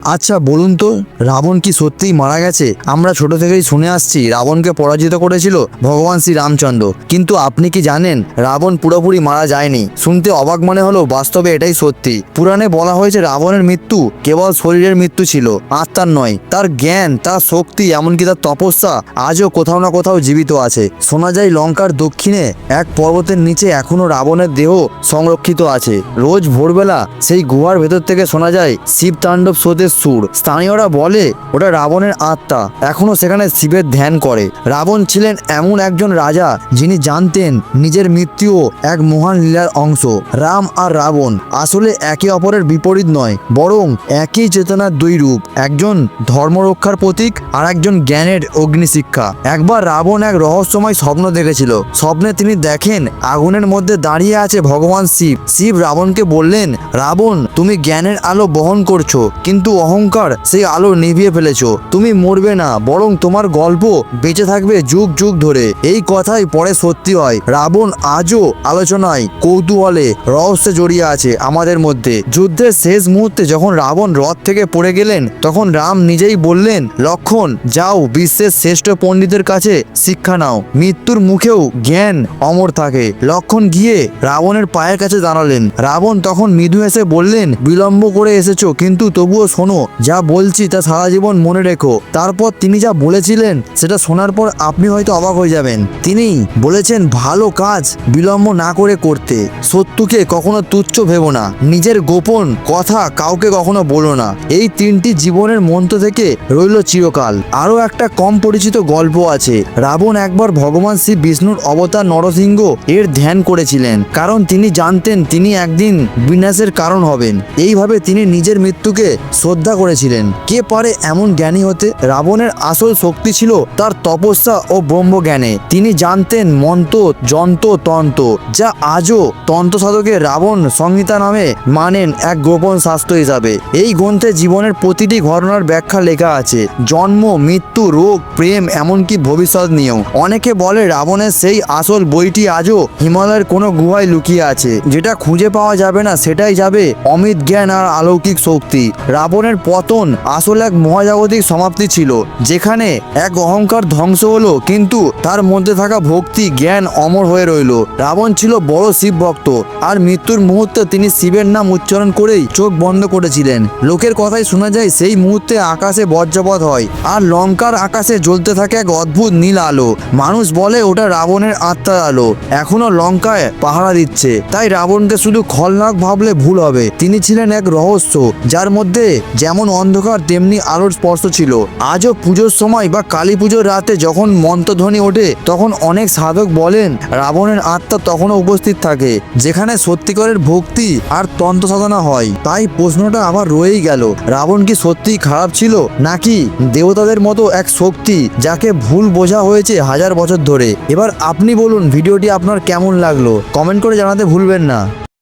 আচ্ছা বলুন তো, রাবণ কি সত্যিই মারা গেছে? আমরা ছোট থেকেই শুনে আসছি রাবণকে পরাজিত করেছিল ভগবান শ্রী রামচন্দ্র কিন্তু আপনি কি জানেন, রাবণ পুরোপুরি মারা যায়নি। শুনতে অবাক মনে হলো বাস্তবে এটাই সত্যি। পুরাণে বলা হয়েছে রাবণের মৃত্যু কেবল শরীরের মৃত্যু ছিল, আত্মার নয়। তার জ্ঞান, তার শক্তি, এমনকি তার তপস্যা আজও কোথাও না কোথাও জীবিত আছে। শোনা যায়, লঙ্কার দক্ষিণে এক পর্বতের নিচে এখনও রাবণের দেহ সংরক্ষিত আছে। রোজ ভোরবেলা সেই গুহার ভেতর থেকে শোনা যায় শিব তাণ্ডব স্রোতের সুর। স্থানীয়রা বলে, ওটা রাবণের আত্মা। এখনও সেখানে শিবের ধ্যান করে। রাবণ ছিলেন এমন একজন রাজা, যিনি জানতেন নিজের মৃত্যুও এক মহান লীলার অংশ, রাম আর রাবণ। আসলে একে অপরের বিপরীত নয়, বরং একই চেতনার দুই রূপ, একজন ধর্মরক্ষার প্রতীক আর একজন জ্ঞানের অগ্নিশিক্ষা। একবার রাবণ এক রহস্যময় স্বপ্ন দেখেছিল। স্বপ্নে তিনি দেখেন, আগুনের মধ্যে দাঁড়িয়ে আছে ভগবান শিব। শিব রাবণকে বললেন, রাবণ, তুমি জ্ঞানের আলো বহন করছ, কিন্তু অহংকার সেই আলো নিভিয়ে ফেলেছ। তুমি মরবে না, বরং তোমার গল্প বেঁচে থাকবে যুগ যুগ ধরে। এই কথাই পরে সত্যি হয়। রাবণ আজও আলোচনায় কৌতূহলে রহস্যে জড়িয়ে আছে আমাদের মধ্যে। যুদ্ধের শেষ মুহূর্তে যখন রাবণ রথ থেকে পড়ে গেলেন, তখন রাম নিজেই বললেন, লক্ষণ, যাও, বিশ্বের শ্রেষ্ঠ পণ্ডিতের কাছে শিক্ষা নাও। মৃত্যুর মুখেও জ্ঞান অমর থাকে। লক্ষণ গিয়ে রাবণের পায়ের কাছে দাঁড়ালেন। রাবণ তখন মৃদু এসে বললেন, বিলম্ব করে এসেছ, কিন্তু তবুও শোনো যা বলছি তা সারা জীবন মনে রেখো। তারপর তিনি যা বলেছিলেন, সেটা শোনার পর আপনি হয়তো অবাক হয়ে যাবেন। তিনি বলেছেন, ভালো কাজ বিলম্ব না করে করতে। সত্যকে কখনো তুচ্ছ ভেবো না। নিজের গোপন কথা কাউকে কখনো বলো না। এই তিনটি জীবনের মন্ত্র থেকে রইল চিরকাল। আরও একটা কম পরিচিত গল্প আছে। রাবণ একবার ভগবান শ্রী বিষ্ণুর অবতার নরসিংহ এর ধ্যান করেছিলেন। কারণ তিনি জানতেন তিনি একদিন বিনাশের কারণ হবেন। এইভাবে তিনি নিজের মৃত্যুকে শ্রদ্ধা করেছিলেন। কে পারে এমন জ্ঞানী হতে? রাবণের আসল শক্তি ছিল তার তপস্যা ও ব্রহ্মজ্ঞানে। তিনি জানতেন মন্ত্র, যন্ত্র, তন্ত্র, যা আজও তন্ত্র সাধকে রাবণ সংহিতা নামে মানেন এক গোপন শাস্ত্র হিসাবে। এই গ্রন্থে জীবনের প্রতিটি ঘটনার ব্যাখ্যা লেখা আছে। জন্ম, মৃত্যু, রোগ, প্রেম, এমনকি ভবিষ্যৎ নিয়েও। অনেকে বলে রাবণের সেই আসল বইটি আজও হিমালয়ের কোনো গুহায় লুকিয়ে আছে। যেটা খুঁজে পাওয়া যাবে না, সেটাই যাবে অমিত জ্ঞান আর অলৌকিক শক্তি। রাবণের পতন আসল এক মহাজাগতিক সমাপ্তি ছিল, যেখানে এক অহংকার ধ্বংস হলো, কিন্তু তার মধ্যে থাকা ভক্তি, জ্ঞান অমর হয়ে রইল। রাবণ ছিল বড় শিব ভক্ত আর মৃত্যুর মুহূর্তে তিনি শিবের নাম উচ্চারণ করেই চোখ বন্ধ করেছিলেন। লোকের কথাই শোনা যায়, সেই মুহূর্তে আকাশে বজ্রপথ হয়, আর লঙ্কার আকাশে জ্বলতে থাকে এক অদ্ভুত নীল আলো। মানুষ বলে, ওটা রাবণের আত্মার আলো। এখনও লঙ্কায় পাহারা দিচ্ছে। তাই রাবণকে শুধু খলনাক ভাবলে ভুল হবে। তিনি ছিলেন এক রহস্য, যার মধ্যে যেমন অন্ধকার, তেমনি আলোর স্পর্শ ছিল। আজও পুজোর সময় বা কালী পুজোর রাতে যখন মন্ত্রধ্বনি ওঠে, তখন অনেক সাধক বলেন, রাবণের আত্মা তখনও উপস্থিত থাকে, যেখানে সত্যিকারের ভক্তি আর তন্ত্র সাধনা হয়। তাই প্রশ্নটা আবার রয়েই গেল, রাবণ কি সত্যিই খারাপ ছিল, নাকি দেবতাদের মতো এক শক্তি যাকে ভুল বোঝা হয়েছে হাজার বছর ধরে? এবার আপনি বলুন, ভিডিওটি আপনার কেমন লাগল? কমেন্ট করে জানাতে ভুলবেন না।